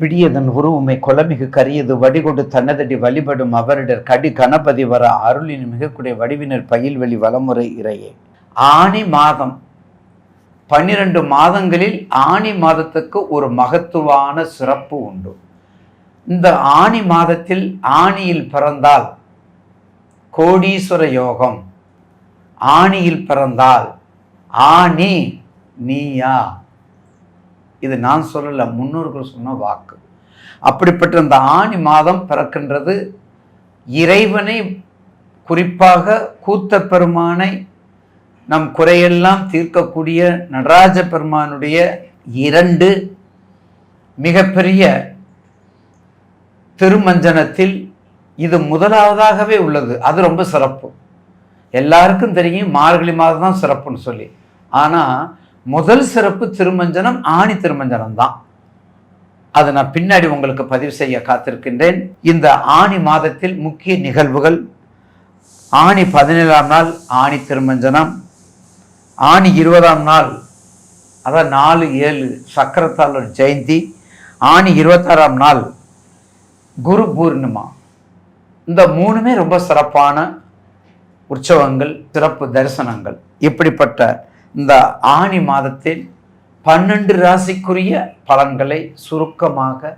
பிடியதன் உருவுமை கொலமிகு கரியது வடிகொண்டு தன்னதடி வழிபடும் அவரிடர் கடி கணபதி வர அருளின் மிகக்கூடிய வடிவினர் பயில்வெளி வலமுறை இறையே. ஆணி மாதம் பன்னிரண்டு மாதங்களில் ஆணி மாதத்துக்கு ஒரு மகத்துவான சிறப்பு உண்டு. இந்த ஆணி மாதத்தில் ஆணியில் பிறந்தால் கோடீஸ்வர யோகம். ஆணியில் பிறந்தால் ஆணி நீயா. இது நான் சொல்லலை முன்னோர்கள் சொன்ன வாக்கு. அப்படிப்பட்ட அந்த ஆணி மாதம் பிறக்கின்றது. இறைவனை குறிப்பாக கூத்த பெருமானை நம் குறையெல்லாம் தீர்க்கக்கூடிய நடராஜ பெருமானுடைய இரண்டு மிகப்பெரிய திருமஞ்சனத்தில் இது முதலாவதாகவே உள்ளது. அது ரொம்ப சிறப்பு. எல்லாருக்கும் தெரியும் மார்கழி மாதம் தான் சிறப்புன்னு சொல்லி. ஆனால் முதல் சிறப்பு திருமஞ்சனம் ஆணி திருமஞ்சனம் தான் அதை நான் பின்னாடி உங்களுக்கு பதிவு செய்ய காத்திருக்கின்றேன். இந்த ஆணி மாதத்தில் முக்கிய நிகழ்வுகள் ஆணி பதினேழாம் நாள் ஆணி திருமஞ்சனம் ஆணி இருபதாம் நாள் அதான் நாலு ஏழு சக்கரத்தாளர் ஜெயந்தி ஆணி இருபத்தாறாம் நாள் குரு பூர்ணிமா. இந்த மூணுமே ரொம்ப சிறப்பான உற்சவங்கள் சிறப்பு தரிசனங்கள். இப்படிப்பட்ட இந்த ஆணி மாதத்தில் பன்னெண்டு ராசிக்குரிய பலன்களை சுருக்கமாக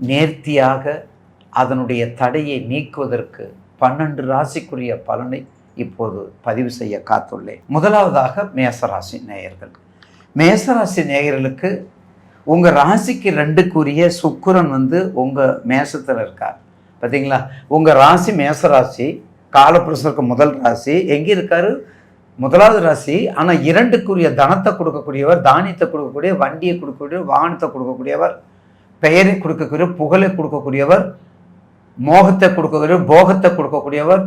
நேர்த்தியாக அதனுடைய தடையை நீக்குவதற்கு பன்னெண்டு ராசிக்குரிய பலனை இப்போது பதிவு செய்ய காத்துள்ளேன். முதலாவதாக மேசராசி நேயர்கள். மேசராசி நேயர்களுக்கு உங்கள் ராசிக்கு ரெண்டுக்குரிய சுக்கிரன் வந்து உங்கள் மேசத்தில் இருக்கார். பார்த்தீங்களா உங்கள் ராசி மேசராசி காலப்புருஷருக்கு முதல் ராசி எங்கே இருக்காரு? முதலாவது ராசி ஆனால் இரண்டுக்குரிய தனத்தை கொடுக்கக்கூடியவர் தானியத்தை கொடுக்கக்கூடிய வண்டியை கொடுக்கக்கூடியவர் வாகனத்தை கொடுக்கக்கூடியவர் பெயரை கொடுக்கக்கூடிய புகழை கொடுக்கக்கூடியவர் மோகத்தை கொடுக்கக்கூடியவர் போகத்தை கொடுக்கக்கூடியவர்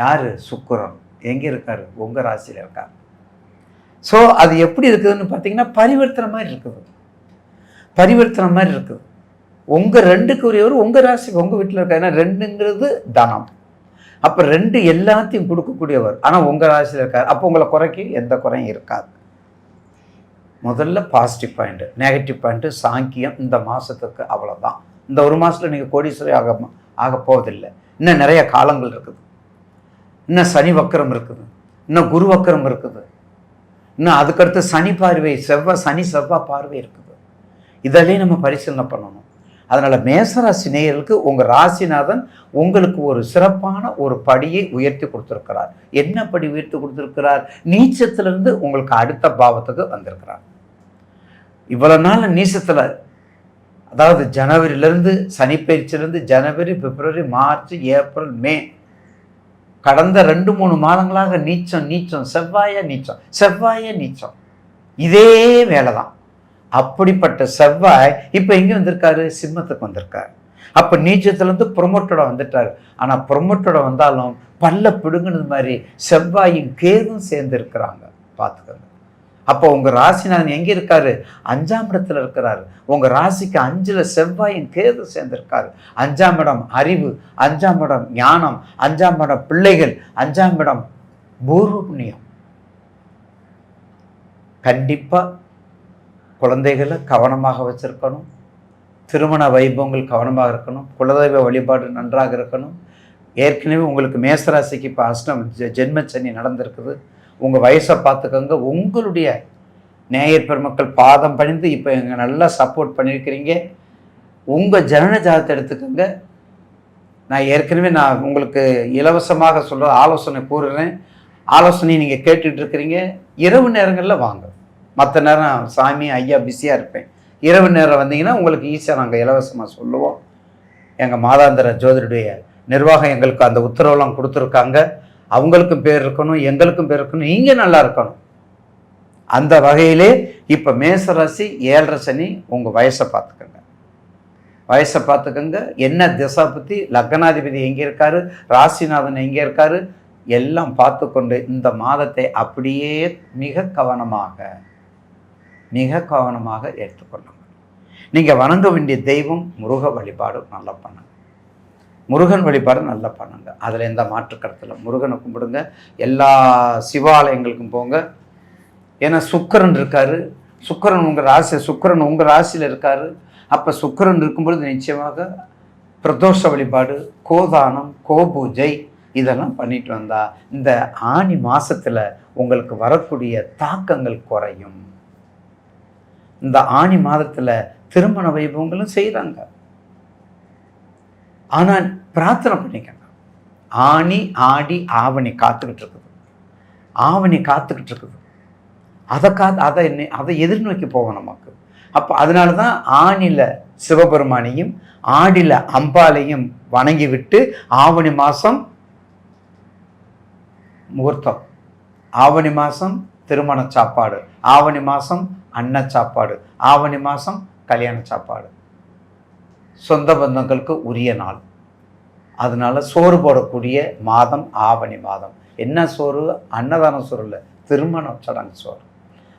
யார்? சுக்கரன். எங்கே இருக்கார்? உங்கள் ராசியில் இருக்கார். ஸோ அது எப்படி இருக்குதுன்னு பார்த்தீங்கன்னா பரிவர்த்தனை மாதிரி இருக்குது. பரிவர்த்தனை மாதிரி இருக்குது. உங்கள் ரெண்டுக்குரியவர் உங்கள் ராசி உங்கள் வீட்டில் இருக்கார். ஏன்னா ரெண்டுங்கிறது தனம். அப்போ ரெண்டு எல்லாத்தையும் கொடுக்கக்கூடியவர். ஆனால் உங்கள் ராசியில் இருக்கார். அப்போ உங்களை குறைக்கு எந்த குறையும் இருக்காது. முதல்ல பாசிட்டிவ் பாயிண்ட்டு நெகட்டிவ் பாயிண்ட்டு சாங்கியம் இந்த மாதத்துக்கு அவ்வளோதான் இந்த ஒரு மாதத்தில் நீங்கள் கோடீஸ்வரி ஆக ஆக போவதில்லை இன்னும் நிறைய காலங்கள் இருக்குது. இன்னும் சனி வக்கரம் இருக்குது. இன்னும் குரு வக்கரம் இருக்குது. இன்னும் அதுக்கடுத்து சனி பார்வை செவ்வாய் சனி செவ்வாய் பார்வை இருக்குது. இதெல்லாம் நம்ம பரிசீலனை பண்ணணும். அதனால் மேசராசி நேயர்களுக்கு உங்கள் ராசிநாதன் உங்களுக்கு ஒரு சிறப்பான ஒரு படியை உயர்த்தி கொடுத்துருக்கிறார். என்ன படி உயர்த்தி கொடுத்துருக்கிறார்? நீச்சத்திலிருந்து உங்களுக்கு அடுத்த பாவத்துக்கு வந்திருக்கிறார். இவ்வளோ நாள் நீச்சத்தில் அதாவது ஜனவரியிலேருந்து சனிப்பயிற்சியிலேருந்து ஜனவரி பிப்ரவரி மார்ச் ஏப்ரல் மே கடந்த ரெண்டு மூணு மாதங்களாக நீச்சம் நீச்சம் செவ்வாய நீச்சம் செவ்வாய நீச்சம். இதே வேலை தான் அப்படிப்பட்ட செவ்வாய் இப்போ எங்கே வந்திருக்காரு? சிம்மத்துக்கு வந்திருக்காரு. அப்போ நீச்சத்துலேருந்து புரமோட்டோட வந்துட்டார். ஆனால் ப்ரொமோட்டோட வந்தாலும் பல்ல பிடுங்கினது மாதிரி செவ்வாயும் கேதும் சேர்ந்து இருக்கிறாங்க. பார்த்துக்கோங்க. அப்போ உங்கள் ராசிநாதன் எங்கே இருக்காரு? அஞ்சாம் இடத்துல இருக்கிறாரு. உங்கள் ராசிக்கு அஞ்சில் செவ்வாயும் கேது சேர்ந்திருக்காரு. அஞ்சாம் இடம் அறிவு அஞ்சாம் இடம் ஞானம் அஞ்சாம் இடம் பிள்ளைகள் அஞ்சாம் இடம் பூர்வ புண்ணியம். கண்டிப்பாக குழந்தைகளை கவனமாக வச்சுருக்கணும். திருமண வைபவங்கள் கவனமாக இருக்கணும். குலதெய்வ வழிபாடு நன்றாக இருக்கணும். ஏற்கனவே உங்களுக்கு மேசராசிக்கு இப்போ அஷ்டம் ஜெ- ஜென்மச்சனி நடந்திருக்குது. உங்கள் வயசை பார்த்துக்கோங்க. உங்களுடைய நேயர் பெருமக்கள் பாதம் பணிந்து இப்போ எங்கள் நல்லா சப்போர்ட் பண்ணியிருக்கிறீங்க. உங்கள் ஜனன ஜாதத்தை எடுத்துக்கோங்க. நான் ஏற்கனவே நான் உங்களுக்கு இலவசமாக சொல்கிற ஆலோசனை கூறுறேன் ஆலோசனை நீங்கள் கேட்டுட்ருக்கிறீங்க இரவு நேரங்களில் வாங்க. மற்ற நேரம் சாமி ஐயா பிஸியாக இருப்பேன். இரவு நேரம் வந்தீங்கன்னா உங்களுக்கு ஈஸியாக நாங்கள் இலவசமாக சொல்லுவோம். எங்கள் மாதாந்திர ஜோதிடருடைய நிர்வாகம் எங்களுக்கு அந்த உத்தரவெல்லாம் கொடுத்துருக்காங்க. அவங்களுக்கும் பேர் இருக்கணும் எங்களுக்கும் பேர் இருக்கணும் நீங்கள் நல்லா இருக்கணும். அந்த வகையிலே இப்போ மேசராசி ஏழரை சனி உங்கள் வயசை பார்த்துக்கோங்க. வயசை பார்த்துக்கோங்க. என்ன திசை பற்றி லக்னாதிபதி எங்கே இருக்காரு? ராசிநாதன் எங்கே இருக்காரு? எல்லாம் பார்த்து கொண்டு இந்த மாதத்தை அப்படியே மிக கவனமாக மிக கவனமாக எடுத்துக்கொள்ளுங்க நீங்கள் வணங்க வேண்டிய தெய்வம் முருக வழிபாடு நல்லா பண்ணுங்க. முருகன் வழிபாடு நல்லா பண்ணுங்க. அதில் எந்த மாற்று கருத்தில் முருகனை கும்பிடுங்க. எல்லா சிவாலயங்களுக்கும் போங்க. ஏன்னா சுக்கரன் இருக்காரு. சுக்கிரன் உங்கள் ராசி சுக்கிரன் உங்கள் ராசியில் இருக்காரு. அப்போ சுக்கிரன் இருக்கும்பொழுது நிச்சயமாக பிரதோஷ வழிபாடு கோதானம் கோபூஜை இதெல்லாம் பண்ணிட்டு வந்தால் இந்த ஆனி மாதத்தில் உங்களுக்கு வரக்கூடிய தாக்கங்கள் குறையும். இந்த ஆனி மாதத்துல திருமண வைபவங்களும் செய்கிறாங்க ஆனால் பிரார்த்தனை பண்ணிக்கங்க. ஆனி ஆடி ஆவணி காத்துக்கிட்டு இருக்குது. ஆவணி காத்துக்கிட்டு இருக்குது. அதை காத்து அதை என்ன அதை எதிர்நோக்கி போவோம் நமக்கு. அப்போ அதனால தான் ஆணில சிவபெருமானையும் ஆடியில் அம்பாலையும் வணங்கி விட்டு ஆவணி மாதம் முகூர்த்தம். ஆவணி மாதம் திருமண சாப்பாடு. ஆவணி மாதம் அன்ன சாப்பாடு ஆவணி மாதம் கல்யாண சாப்பாடு. சொந்த பந்தங்களுக்கு உரிய நாள். அதனால சோறு போடக்கூடிய மாதம் ஆவணி மாதம். என்ன சோறு? அன்னதான சோறு இல்லை திருமண சடங்கு சோறு.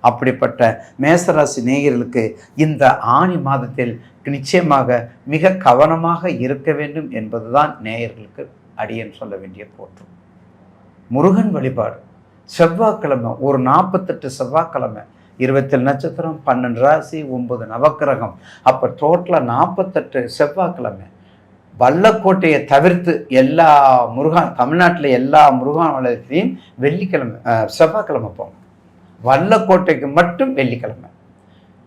அப்படிப்பட்ட மேசராசி நேயர்களுக்கு இந்த ஆணி மாதத்தில் நிச்சயமாக மிக கவனமாக இருக்க வேண்டும் என்பதுதான் நேயர்களுக்கு அடியன் சொல்ல வேண்டிய போற்றும் முருகன் வழிபாடு. செவ்வாய்க்கிழமை ஒரு நாற்பத்தெட்டு செவ்வாய்க்கிழமை இருபத்தேழு நட்சத்திரம் பன்னெண்டு ராசி ஒன்பது நவக்கிரகம். அப்போ டோட்டலாக நாற்பத்தெட்டு செவ்வாய்க்கிழமை. வல்லக்கோட்டையை தவிர்த்து எல்லா முருகன் தமிழ்நாட்டில் எல்லா முருகன் வலயத்திலையும் வெள்ளிக்கிழமை செவ்வாய்க்கிழமை போகணும். வல்லக்கோட்டைக்கு மட்டும் வெள்ளிக்கிழமை.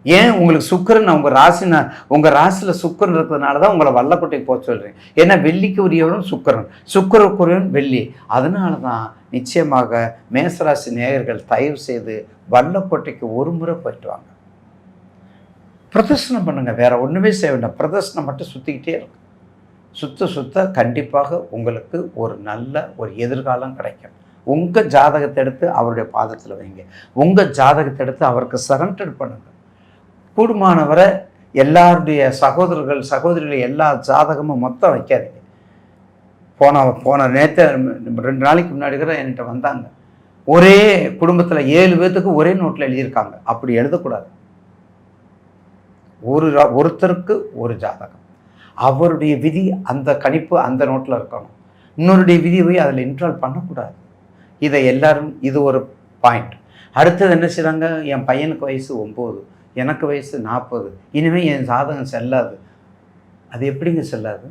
ஏன்? உங்களுக்கு சுக்கிரன் உங்கள் ராசினா உங்கள் ராசியில் சுக்கிரன் இருக்கிறதுனால தான் உங்களை வல்லக்கோட்டைக்கு போக சொல்கிறேன் ஏன்னா வெள்ளிக்கு உரியவனும் சுக்கரன். சுக்கரக்குரியவன் வெள்ளி. அதனால தான் நிச்சயமாக மேசராசி நேயர்கள் தயவு செய்து வல்லக்கோட்டைக்கு ஒரு முறை போயிட்டு வாங்க. பிரதர்சனம் பண்ணுங்கள் வேறு ஒன்றுமே செய்ய வேண்டாம். பிரதர்சனம் மட்டும் சுற்றிக்கிட்டே இருக்கும் சுத்த சுத்த கண்டிப்பாக உங்களுக்கு ஒரு நல்ல ஒரு எதிர்காலம் கிடைக்கும். உங்கள் ஜாதகத்தை எடுத்து அவருடைய பாதத்தில் வைங்க. உங்கள் ஜாதகத்தை எடுத்து அவருக்கு சரண்டர் பண்ணுங்கள் கூடுமானவரை எல்லாருடைய சகோதரர்கள் சகோதரிகள் எல்லா ஜாதகமும் மொத்தம் வைக்காதீங்க. போன போன நேற்று ரெண்டு நாளைக்கு முன்னாடி கூட என்கிட்ட வந்தாங்க. ஒரே குடும்பத்தில் ஏழு பேர்த்துக்கு ஒரே நோட்டில் எழுதியிருக்காங்க. அப்படி எழுதக்கூடாது. ஒரு ஒருத்தருக்கு ஒரு ஜாதகம். அவருடைய விதி அந்த கணிப்பு அந்த நோட்டில் இருக்கணும். இன்னொருடைய விதி போய் அதில் இன்ட்ரால் பண்ணக்கூடாது. இதை எல்லாரும் இது ஒரு பாயிண்ட் அடுத்தது என்ன செய்கிறாங்க என் பையனுக்கு வயசு ஒம்பது எனக்கு வயசு நாற்பது இனிமேல் என் ஜாதகம் செல்லாது. அது எப்படிங்க செல்லாது?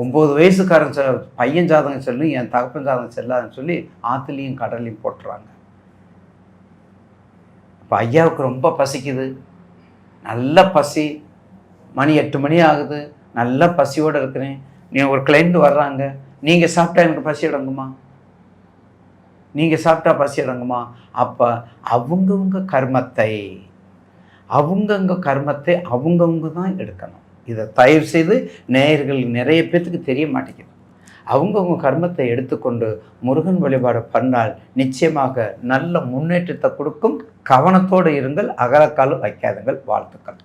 ஒம்பது வயசுக்காரன் செ பையன் ஜாதகம் செல்லும் என் தகப்பன் ஜாதகம் செல்லாதுன்னு சொல்லி ஆற்றுலையும் கடல்லையும் போட்டுறாங்க. இப்போ ஐயாவுக்கு ரொம்ப பசிக்குது. நல்ல பசி. மணி எட்டு மணி ஆகுது. நல்ல பசியோடு இருக்கிறேன். நீ ஒரு கிளைண்ட் வர்றாங்க. நீங்கள் சாப்பிட்டா எனக்கு பசி அடங்குமா? நீங்கள் சாப்பிட்டா பசி அடங்குமா? அப்போ அவங்கவுங்க கர்மத்தை அவங்கவுங்க கர்மத்தை அவங்கவுங்க தான் எடுக்கணும். இதை தயவு செய்து நேயர்கள் நிறைய பேர்த்துக்கு தெரிய மாட்டேங்குது. அவங்கவுங்க கர்மத்தை எடுத்துக்கொண்டு முருகன் வழிபாடு பண்ணால் நிச்சயமாக நல்ல முன்னேற்றத்தை கொடுக்கும். கவனத்தோடு இருங்கள் அகலக்காலும் வைக்காதுங்கள் வாழ்த்துக்கள்.